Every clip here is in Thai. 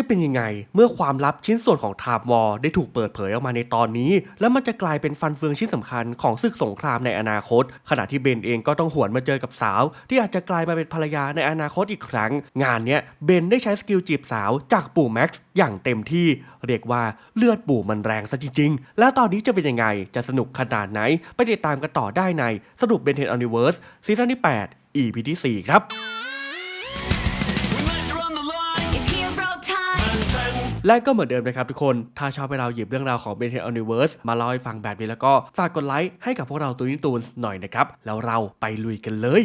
จะเป็นยังไง เมื่อความลับชิ้นส่วนของทาบวอได้ถูกเปิดเผยออกมาในตอนนี้ แล้วมันจะกลายเป็นฟันเฟืองชิ้นสำคัญของศึกสงครามในอนาคต ขณะที่เบนเองก็ต้องหวนมาเจอกับสาว ที่อาจจะกลายมาเป็นภรรยาในอนาคตอีกครั้ง งานเนี้ยเบนได้ใช้สกิลจีบสาวจากปู่แม็กซ์อย่างเต็มที่ เรียกว่าเลือดปู่มันแรงซะจริง ๆ แล้วตอนนี้จะเป็นยังไงจะสนุกขนาดไหนไปติดตามกันต่อได้ในสรุปเบนเทนอนิเวิร์สซีซั่นที่ 8 EP ที่ 4 ครับ และก็เหมือนเดิมนะครับทุกคน ถ้าชอบให้เราหยิบเรื่องราวของ b e n t e n Universe มาเล่าให้ฟังแบบนี้แล้วก็ฝากกดไลค์ให้กับพวกเราตูนิตูนหน่อยนะครับ แล้วเราไปลุยกันเลย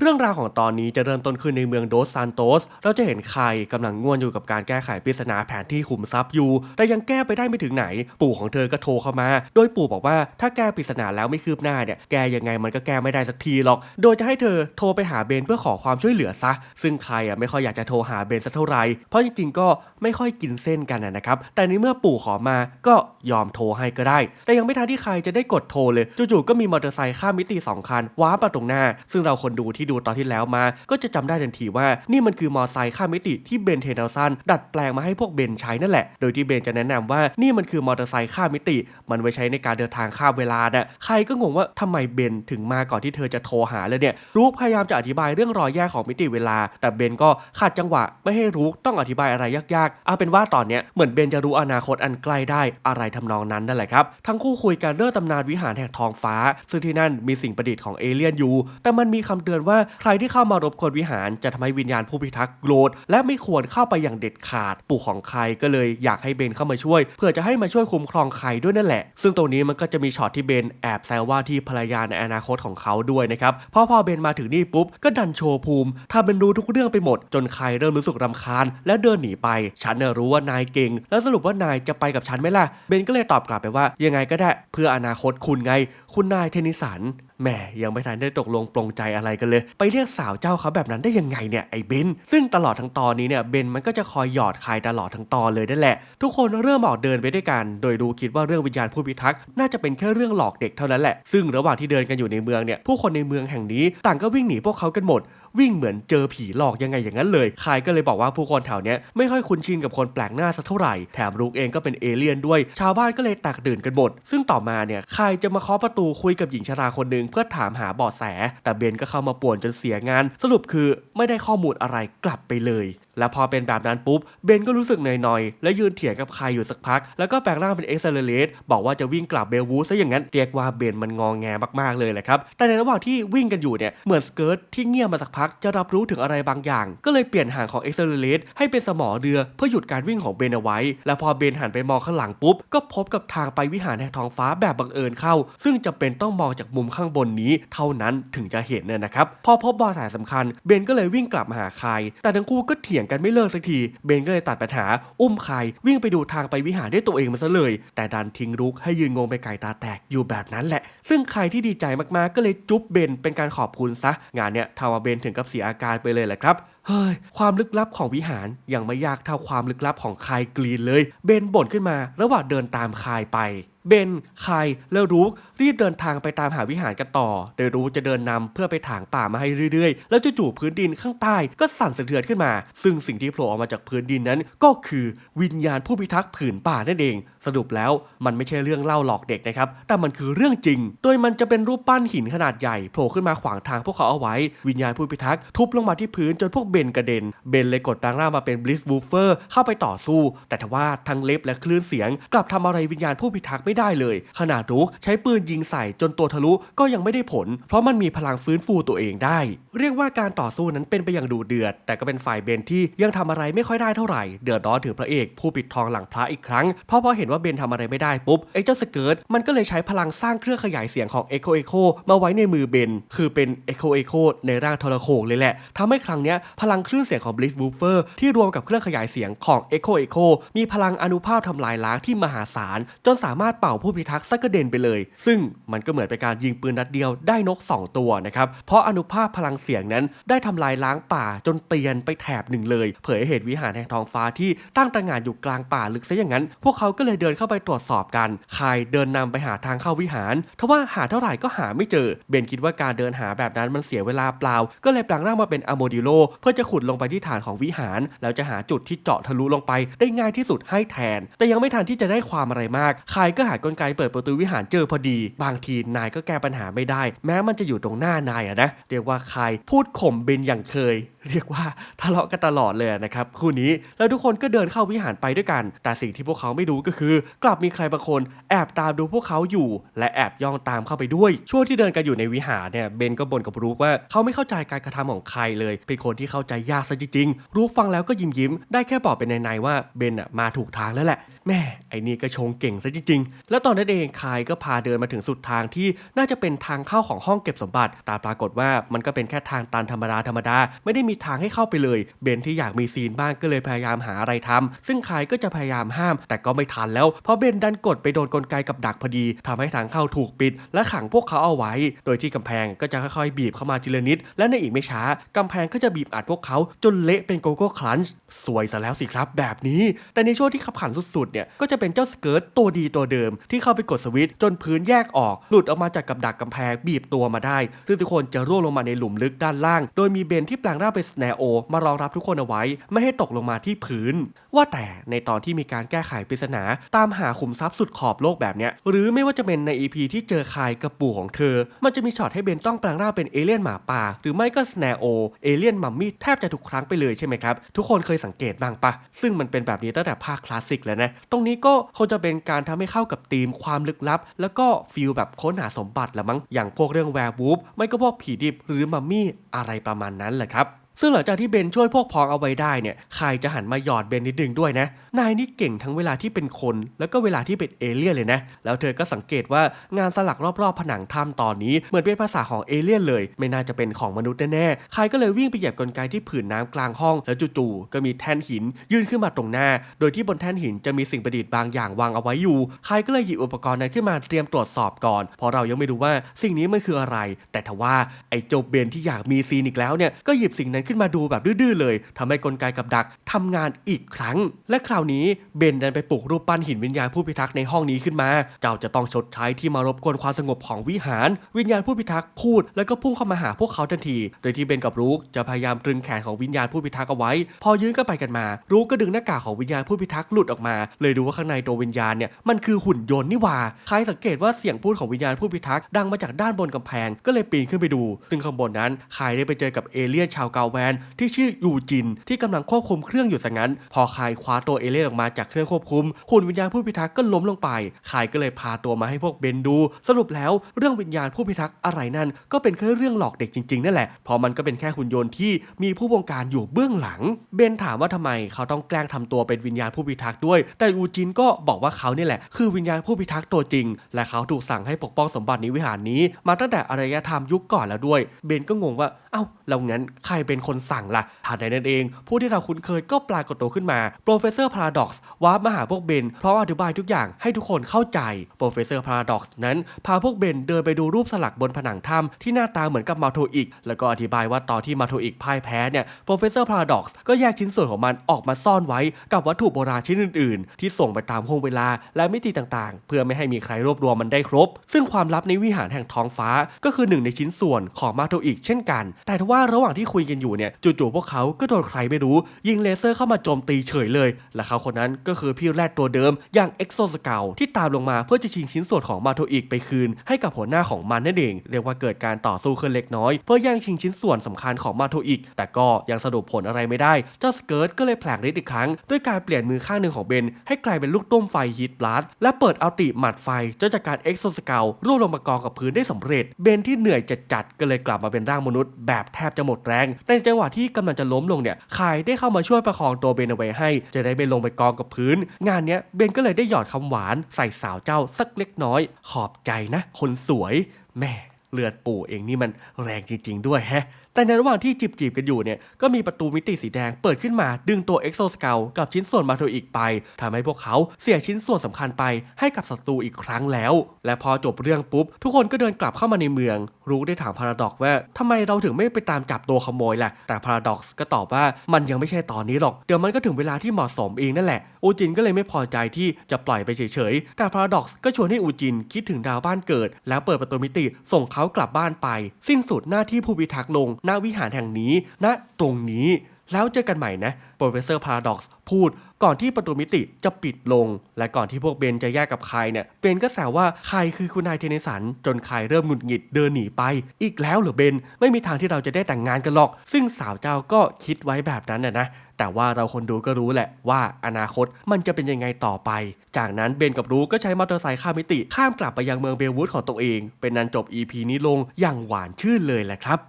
เรื่องราวของตอนนี้จะเริ่มต้นขึ้นในเมืองโดสซานโตส เราจะเห็นใครกำลังง่วนอยู่กับการแก้ไขปริศนาแผนที่ขุมทรัพย์อยู่ แต่ยังแก้ไปได้ไม่ถึงไหน ปู่ของเธอก็โทรเข้ามา โดยปู่บอกว่าถ้าแก้ปริศนาแล้วไม่คืบหน้าเนี่ย แกยังไงมันก็แก้ไม่ได้สักทีหรอก โดยจะให้เธอโทรไปหาเบนเพื่อขอความช่วยเหลือซะ ซึ่งใครอะไม่ค่อยอยากจะโทรหาเบนสักเท่าไหร่ เพราะจริงๆก็ไม่ค่อยกินเส้นกันนะครับ แต่ในเมื่อปู่ขอมาก็ยอมโทรให้ก็ได้ แต่ยังไม่ทันที่ใครจะได้กดโทรเลย จู่ๆก็มีมอเตอร์ไซค์ข้ามมิติสองคันว้าปมาตรงหน้า ซึ่งเราคนดูทีที่ดูตอนที่แล้วมา ก็จะจำได้ทันทีว่านี่มันคือมอไซค์ข้ามมิติที่เบนเทนเดลสันดัดแปลงมาให้พวกเบนใช้นั่นแหละ โดยที่เบนจะแนะนำว่านี่มันคือมอเตอร์ไซค์ข้ามมิติ มันไว้ใช้ในการเดินทางข้ามเวลาน่ะใครก็งงว่าทำไมเบนถึงมาก่อนที่เธอจะโทรหาเลยเนี่ยรู้พยายามจะอธิบายเรื่องรอยแยกของมิติเวลา แต่เบนก็ขาดจังหวะไม่ให้รู้ต้องอธิบายอะไรยากๆเอาเป็นว่าตอนเนี้ยเหมือนเบนจะรู้อนาคตอันใกล้ได้อะไรทำนองนั้นนั่นแหละครับทั้งคู่คุยกันเรื่องตำนานวิหารแห่งทองฟ้า ซึ่งที่นั่นมีสิ่งประดิษฐ์ของเอเลี่ยนอยู่ แต่มันมีคำเตือนว่าใครที่เข้ามารบกวนวิหารจะทำให้วิญญาณผู้พิทักษ์โกรธและไม่ควรเข้าไปอย่างเด็ดขาด ปู่ของใครก็เลยอยากให้เบนเข้ามาช่วย เพื่อจะให้มาช่วยคุ้มครองใครด้วยนั่นแหละ ซึ่งตรงนี้มันก็จะมีช็อตที่เบนแอบแซวว่าที่ภรรยาในอนาคตของเขาด้วยนะครับเพราะพอเบนมาถึงนี่ปุ๊บก็ดันโชว์ภูมิทำเป็นรู้ทุกเรื่องไปหมด จนใครเริ่มรู้สึกรำคาญ และเดินหนีไป ฉันรู้ว่านายเก่ง แล้วสรุปว่านายจะไปกับฉันไหมล่ะเบนก็เลยตอบกลับไปว่ายังไงก็ได้เพื่ออนาคตคุณไง คุณนายเทนนิสัน แหมยังไม่ทันได้ตกลงปรงใจอะไรกันเลย ไปเรียกสาวเจ้าเขาแบบนั้นได้ยังไงเนี่ยไอ้เบนซึ่งตลอดทั้งตอนนี้เนี่ยเบนมันก็จะคอยหยอดคายตลอดทั้งตอนเลยนั่นแหละ ทุกคนเริ่มออกเดินไปด้วยกัน โดยดูคิดว่าเรื่องวิญญาณผู้พิทักษ์น่าจะเป็นแค่เรื่องหลอกเด็กเท่านั้นแหละซึ่งระหว่างที่เดินกันอยู่ในเมืองเนี่ยผู้คนในเมืองแห่งนี้ต่างก็วิ่งหนีพวกเขากันหมด วิ่งเหมือนเจอผีหลอกยังไงอย่างนั้นเลยคายก็เลยบอกว่าผู้คนแถวเนี้ยไม่ค่อยคุ้นชินกับคนแปลกหน้าสักเท่าไหร่แถมรูกเองก็เป็นเอเลี่ยนด้วย ชาวบ้านก็เลยแตกตื่นกันหมดซึ่งต่อมาเนี่ยคายจะมาเคาะประตูคุยกับหญิงชราคนหนึ่งเพื่อถามหาเบาะแส แต่เบนก็เข้ามาป่วนจนเสียงาน สรุปคือไม่ได้ข้อมูลอะไรกลับไปเลย และพอเป็นแบบนั้นปุ๊บ เบนก็รู้สึกหน่อยๆ และยืนเถียงกับใครอยู่สักพัก แล้วก็แปลงร่างเป็นเอ็กซ์เลเลตบอกว่าจะวิ่งกลับเบลวูซะอย่างนั้น เรียกว่าเบนมันงองแงมากๆเลยแหละครับ แต่ในระหว่างที่วิ่งกันอยู่เนี่ย เหมือนสเกิร์ตที่เงียบมาสักพักจะรับรู้ถึงอะไรบางอย่าง ก็เลยเปลี่ยนหางของเอ็กซ์เลเลตให้เป็นสมอเรือเพื่อหยุดการวิ่งของเบนเอาไว้ และพอเบนหันไปมองข้างหลังปุ๊บ ก็พบกับทางไปวิหารแห่งท้องฟ้าแบบบังเอิญเข้า ซึ่งจำเป็นต้องมองจากมุมข้างบนนี้ เท่านั้นถึงจะเห็นเนี่ยนะครับ พอพบบอสายสำคัญ เบนก็เลยวิ่งกลับมาหาคายแต่ทั้งคู่ก็เถียงกันไม่เลิกสักที เบนก็เลยตัดปัญหา อุ้มครวิ่งไปดูทางไปวิหารด้วยตัวเองมาซะเลย แต่ดันทิ้งรุกให้ยืนงงไปไก่ตาแตกอยู่แบบนั้นแหละ ซึ่งใครที่ดีใจมากๆก็เลยจุ๊บเบนเป็นการขอบคุณซะ งานเนี้ยทำเอาเบนถึงกับเสียอาการไปเลยแหละครับเฮ้ย ความลึกลับของวิหารยังไม่ยากเท่าความลึกลับของคายกรีนเลย เบนบ่นขึ้นมาระหว่างเดินตามคายไป เบนคายและรูกรีบเดินทางไปตามหาวิหารกันต่อ โดยรู้จะเดินนำเพื่อไปถางป่ามาให้เรื่อยๆ แล้วจู่ๆพื้นดินข้างใต้ก็สั่นสะเทือนขึ้นมา ซึ่งสิ่งที่โผล่ออกมาจากพื้นดินนั้น ก็คือวิญญาณผู้พิทักษ์ผืนป่านั่นเอง สรุปแล้วมันไม่ใช่เรื่องเล่าหลอกเด็กนะครับ แต่มันคือเรื่องจริง โดยมันจะเป็นรูปปั้นหินขนาดใหญ่โผล่ขึ้นมาขวางทางพวกเขาเอาไว้ วิญญาณผู้พิทักษ์ทุบลงมาที่พื้นจนพวกเบนกระเด็น เบนเลยกดแปลงร่างมาเป็นบลิสบูเฟอร์เข้าไปต่อสู้ แต่ทว่าทั้งเล็บและคลื่นเสียง กลับทำอะไรวิญญาณผู้พิทักษ์ไม่ได้เลย ขนาดรุกใช้ปืนยิงใส่จนตัวทะลุก็ยังไม่ได้ผล เพราะมันมีพลังฟื้นฟูตัวเองได้ เรียกว่าการต่อสู้นั้นเป็นไปอย่างดูเดือด แต่ก็เป็นฝ่ายเบนที่ยังทำอะไรไม่ค่อยได้เท่าไหร่ เดือดร้อนถึงพระเอก ผู้ปิดทองหลังพระอีกครั้ง เพราะพอเห็นว่าเบนทำอะไรไม่ได้ปุ๊บไอ้เจ้าสเกิร์ตมันก็เลยใช้พลังสร้างเครื่องขยายเสียงของ Echo Echo มาไว้ในมือเบน คือเป็น Echo Echo ในร่างทรโขงเลยแหละทำให้ครั้งเนี้ยพลังคลื่นเสียงของ Blitz Woofer ที่รวมกับเครื่องขยายเสียงของ Echo Echo มีพลังอนุภาพทำลายล้างที่มหาศาล จนสามารถเป่าผู้พิทักษ์สักกระเด็นไปเลย ซึ่งมันก็เหมือนเป็นการยิงปืนนัดเดียวได้นก 2 ตัวนะครับ เพราะอนุภาพพลังเสียงนั้นได้ทำลายล้างป่าจนเตียนไปแถบหนึ่งเลย เผยให้เห็นวิหารแห่งทองฟ้าที่ตั้งตระหง่านอยู่กลางป่าลึกซะอย่างนั้น พวกเขาก็เลยเดินเข้าไปตรวจสอบกันคายเดินนำไปหาทางเข้าวิหารทว่าหาเท่าไหร่ก็หาไม่เจอ เบนคิดว่าการเดินหาแบบนั้นมันเสียเวลาเปล่า ก็เลยแปลงร่างมาเป็นอโมดิโลเพื่อจะขุดลงไปที่ฐานของวิหาร แล้วจะหาจุดที่เจาะทะลุลงไปได้ง่ายที่สุดให้แทน แต่ยังไม่ทันที่จะได้ความอะไรมากคายก็หากลไกเปิดประตูวิหารเจอพอดี บางทีนายก็แก้ปัญหาไม่ได้ แม้มันจะอยู่ตรงหน้านายอะนะ เรียกว่าคายพูดข่มเบนอย่างเคย เรียกว่าทะเลาะกันตลอดเลยนะครับคู่นี้แล้วทุกคนก็เดินเข้าวิหารไปด้วยกัน แต่สิ่งที่พวกเขาไม่รู้ก็คือ กลับมีใครบางคนแอบตามดูพวกเขาอยู่ และแอบย่องตามเข้าไปด้วย ช่วงที่เดินกันอยู่ในวิหารเนี่ยเบนก็บ่นกับรูกว่าเขาไม่เข้าใจการกระทำของใครเลย เป็นคนที่เข้าใจยากซะจริงๆรูกฟังแล้วก็ยิ้มยิ้มได้แค่บอกเป็นในๆว่าเบนอะมาถูกทางแล้วแหละแม่ไอ้นี่ก็ชงเก่งซะจริง ๆ แล้วตอนนั้นเองคายก็พาเดินมาถึงสุดทางที่น่าจะเป็นทางเข้าของห้องเก็บสมบัติ แต่ปรากฏว่ามันก็เป็นแค่ทางตันธรรมดาธรรมดาไม่ได้มีทางให้เข้าไปเลย เบนที่อยากมีซีนบ้างก็เลยพยายามหาอะไรทำซึ่งคายก็จะพยายามห้าม แต่ก็ไม่ทันแล้ว เพราะเบนดันกดไปโดนกลไกกับดักพอดีทำให้ทางเข้าถูกปิด และขังพวกเขาเอาไว้ โดยที่กำแพงก็จะค่อยๆบีบเข้ามาทีละนิด และในอีกไม่ช้ากำแพงก็จะบีบอัดพวกเขาจนเละเป็นโกโก้คลันช์สวยซะแล้วสิครับแบบนี้ แต่ในช่วงที่ขับขันสุดเนี่ยก็จะเป็นเจ้าสเกิร์ตตัวดีตัวเดิม ที่เข้าไปกดสวิตช์จนพื้นแยกออก หลุดออกมาจากกับดักกำแพงบีบตัวมาได้ ซึ่งทุกคนจะร่วงลงมาในหลุมลึกด้านล่าง โดยมีเบนที่แปลงร่างเป็นสแนโอมารองรับทุกคนเอาไว้ ไม่ให้ตกลงมาที่พื้น ว่าแต่ในตอนที่มีการแก้ไขปริศนาตามหาขุมทรัพย์สุดขอบโลกแบบเนี้ยหรือไม่ว่าจะเป็นใน EP ที่เจอคายกับปู่ของเธอ มันจะมีช็อตให้เบนต้องแปลงร่างเป็นเอเลี่ยนหมาป่า หรือไม่ก็สแนโอเอเลี่ยนมัมมี่แทบจะทุกครั้งไปเลยใช่ไหมครับทุกคนเคยสังเกตบ้างปะซึ่งมันเป็นแบบนี้ตั้งแต่ภาคคลาสสิกแล้วนะตรงนี้ก็คงจะเป็นการทำให้เข้ากับธีมความลึกลับ แล้วก็ฟีลแบบค้นหาสมบัติละมั้งอย่างพวกเรื่องแวร์วูฟไม่ก็พวกผีดิบหรือมัมมี่อะไรประมาณนั้นแหละครับ ซึ่งหลังจากที่เบนช่วยพวกพ้องเอาไว้ได้เนี่ยใครจะหันมาหยอดเบนนิดนึงด้วยนะ นายนี่เก่งทั้งเวลาที่เป็นคน แล้วก็เวลาที่เป็นเอเลี่ยนเลยนะ แล้วเธอก็สังเกตว่างานสลักรอบๆผนังถ้ำตอนนี้เหมือนเป็นภาษาของเอเลี่ยนเลย ไม่น่าจะเป็นของมนุษย์แน่ๆใครก็เลยวิ่งไปเหยียบกลไกที่ผืนน้ำกลางห้อง แล้วจู่ๆก็มีแท่นหินยื่นขึ้นมาตรงหน้า โดยที่บนแท่นหินจะมีสิ่งประดิษฐ์บางอย่างวางเอาไว้อยู่ใครก็เลยหยิบอุปกรณ์นั้นขึ้นมาเตรียมตรวจสอบก่อน เพราะเรายังไม่รู้ว่าสิ่งนี้มันคืออะไร แต่ทว่าไอ้โจเบนที่อยากมีซีนอีกแล้วเนี่ยก็หยิบสิ่งนั้นขึ้นมาดูแบบดื้อๆเลยทำให้กลไกกับดักทำงานอีกครั้ง และคราวนี้เบนดันไปปลุกรูปปั้นหินวิญญาณผู้พิทักษ์ในห้องนี้ขึ้นมา เจ้าจะต้องชดใช้ที่มารบกวนความสงบของวิหาร วิญญาณผู้พิทักษ์พูด แล้วก็พุ่งเข้ามาหาพวกเขาทันที โดยที่เบนกับรูกจะพยายามตรึงแขนของวิญญาณผู้พิทักษ์เอาไว้ พอยื้อกันไปกันมา รูกก็ดึงหน้ากากของวิญญาณผู้พิทักษ์หลุดออกมา เลยดูว่าข้างในตัววิญญาณเนี่ยมันคือหุ่นยนต์นี่ว่าใครสังเกตว่าเสียงพูดของวิญญาณผู้พิทักษ์ดังมาจากด้านบนกำแพง ก็เลยปีนขึ้นไปดู ซึ่งข้างบนนั้นใครได้ไปเจอกับเอเลี่ยนชาวกาแวนที่ชื่อยูจิน ที่กำลังควบคุมเครื่องอยู่ซะงั้น พอใครคว้าตัวเอเลี่ยนออกมาจากเครื่องควบคุมหุ่นวิญญาณผู้พิทักษ์ก็ล้มลงไปใครก็เลยพาตัวมาให้พวกเบนดู สรุปแล้วเรื่องวิญญาณผู้พิทักษ์อะไรนั่น ก็เป็นแค่เรื่องหลอกเด็กจริงๆนั่นแหละเพราะมันก็เป็นแค่หุ่นยนต์ที่มีผู้บงการอยู่เบื้องหลัง เบนถามว่าทำไมเขาต้องแกล้งทำตัวเป็นวิญญาณผู้พิทักษ์ด้วย แต่อูจินก็บอกว่าเขาเนี่ยแหละคือวิญญาณผู้พิทักษ์ตัวจริง และเขาถูกสั่งให้ปกป้องสมบัติในวิหารนี้ มาตั้งแต่อารยธรรมยุคก่อนแล้วด้วย เบนก็งงว่า เอ้าแล้วงั้นใครเป็นคนสั่งล่ะทันใดนั้นเอง ผู้ที่เราคุ้นเคยก็ปรากฏตัวขึ้นมาโปรเฟสเซอร์พาราด็อกซ์วาร์ปมาหาพวกเบนเพร้อมอธิบายทุกอย่างให้ทุกคนเข้าใจโปรเฟสเซอร์พาราด็อกซ์นั้น พาพวกเบนเดินไปดูรูปสลักบนผนังถ้ำที่หน้าตาเหมือนกับมาโทอิก แล้วก็อธิบายว่าตอนที่มาโทอิกพ่ายแพ้เนี่ยโปรเฟสเซอร์พาราด็อกซ์ก็แยกชิ้นส่วนของมันออกมาซ่อนไว้กับวัตถุโบราณชิ้นอื่น ๆ ที่ส่งไปตามห้วงเวลาและมิติต่างๆ เพื่อไม่ให้มีใครรวบรวมมันได้ครบ ซึ่งความลับในวิหารแห่งท้องฟ้า ก็คือหนึ่งในชิ้นส่วนของมาโทอิกเช่นกัน แต่ทว่าระหว่างที่คุยกันอยู่เนี่ยจู่ๆพวกเขาก็โดนใครไม่รู้ ยิงเลเซอร์เข้ามาโจมตีเฉยเลย และเขาคนนั้นก็คือพี่แรดตัวเดิมอย่างเอ็กโซสเกลที่ตามลงมาเพื่อจะชิงชิ้นส่วนของมาโทอิกไปคืน ให้กับหัวหน้าของมันนั่นเองเรียกว่าเกิดการต่อสู้ขึ้นเล็กน้อย เพื่อแย่งชิงชิ้นส่วนสำคัญของมาโทอิกแต่ก็ยังสรุปผลอะไรไม่ได้เจ้าสเกิร์ตก็เลยแผลงฤทธิ์อีกครั้งด้วยการเปลี่ยนมือข้างหนึ่งของเบนให้กลายเป็นลูกต้มไฟฮีทบลัสและเปิดอัลติหมัดไฟจนจากการเอ็กโซสเกลร่วงลงมากองกับพื้นได้สำเร็จ เบนที่เหนื่อยจัดๆก็เลยกลับมาเป็นร่างมนุษย์แบบแทบจะหมดแรง ในจังหวะที่กำลังจะล้มลงเนี่ยคายได้เข้ามาช่วยประคองตัวเบนเอาไว้ให้ จะได้ไม่ลงไปกองกับพื้น งานเนี้ยเบนก็เลยได้หยอดคำหวานใส่สาวเจ้าสักเล็กน้อย ขอบใจนะ คนสวยแม่เลือดปู่เองนี่มันแรงจริง ๆ ด้วยแฮะแต่ในระหว่างที่จีบๆกันอยู่เนี่ย ก็มีประตูมิติสีแดงเปิดขึ้นมาดึงตัวเอ็กโซสเกลกับชิ้นส่วนมาโทอีกไปทำให้พวกเขาเสียชิ้นส่วนสำคัญไปให้กับศัตรูอีกครั้งแล้ว และพอจบเรื่องปุ๊บ ทุกคนก็เดินกลับเข้ามาในเมือง รู้ได้ถามพาราดอกว่าทำไมเราถึงไม่ไปตามจับตัวขโมยล่ะ แต่พาราดอกก็ตอบว่ามันยังไม่ใช่ตอนนี้หรอก เดี๋ยวมันก็ถึงเวลาที่เหมาะสมเองนั่นแหละ อูจินก็เลยไม่พอใจที่จะปล่อยไปเฉยๆ แต่พาราดอกก็ชวนให้อูจินคิดถึงดาวบ้านเกิด แล้วเปิดประตูมิติส่งเขากลับบ้านไป สิ้นสุดหน้าที่ผู้พิทักษ์ลงณวิหารแห่งนี้ณตรงนี้ แล้วเจอกันใหม่นะโปรเฟสเซอร์พาราด็อกซ์พูดก่อนที่ประตูมิติจะปิดลง และก่อนที่พวกเบนจะแยกกับใครเนี่ยเบนก็แซวว่าใครคือคุณนายเทเนสัน จนใครเริ่มหงุดหงิดเดินหนีไป อีกแล้วเหรอเบนไม่มีทางที่เราจะได้แต่งงานกันหรอก ซึ่งสาวเจ้าก็คิดไว้แบบนั้นนะนะแต่ว่าเราคนดูก็รู้แหละว่าอนาคตมันจะเป็นยังไงต่อไป จากนั้นเบนกับรู้ก็ใช้มอเตอร์ไซค์ข้ามมิติ ข้ามกลับไปยังเมืองเบลวูดของตัวเอง เป็นนันจบ EP นี้ลงอย่างหวานชื่นเลยแหละครับ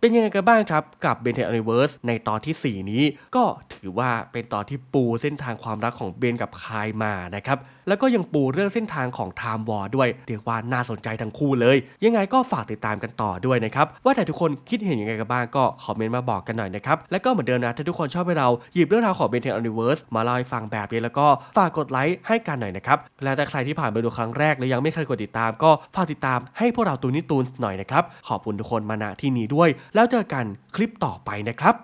เป็นยังไงกันบ้างครับกับ b e n เทน Universe ในตอนที่ 4 นี้ก็ถือว่าเป็นตอนที่ปูเส้นทางความรักของเบนกับคายมานะครับแล้วก็ยังปูเรื่องเส้นทางของ Time War ด้วย เรียกว่าน่าสนใจทั้งคู่เลย ยังไงก็ฝากติดตามกันต่อด้วยนะครับ ว่าแต่ทุกคนคิดเห็นยังไงกันบ้างก็คอมเมนต์มาบอกกันหน่อยนะครับ และก็เหมือนเดิมนะถ้าทุกคนชอบให้เราหยิบเรื่องราวของ b e n เทน Universe มาเล่าให้ฟังแบบนี้แล้วก็ฝากกดไลค์ให้กันหน่อยนะครับและถ้าใครที่ผ่านมาดูครั้งแรกแล้วยังไม่เคยกดติดตาม ก็ฝากติดตามให้พวกเราตูนิตูนหน่อยนะครับขอบคุณทุกคนมาณที่นี้ด้วย แล้วเจอกันคลิปต่อไปนะครับ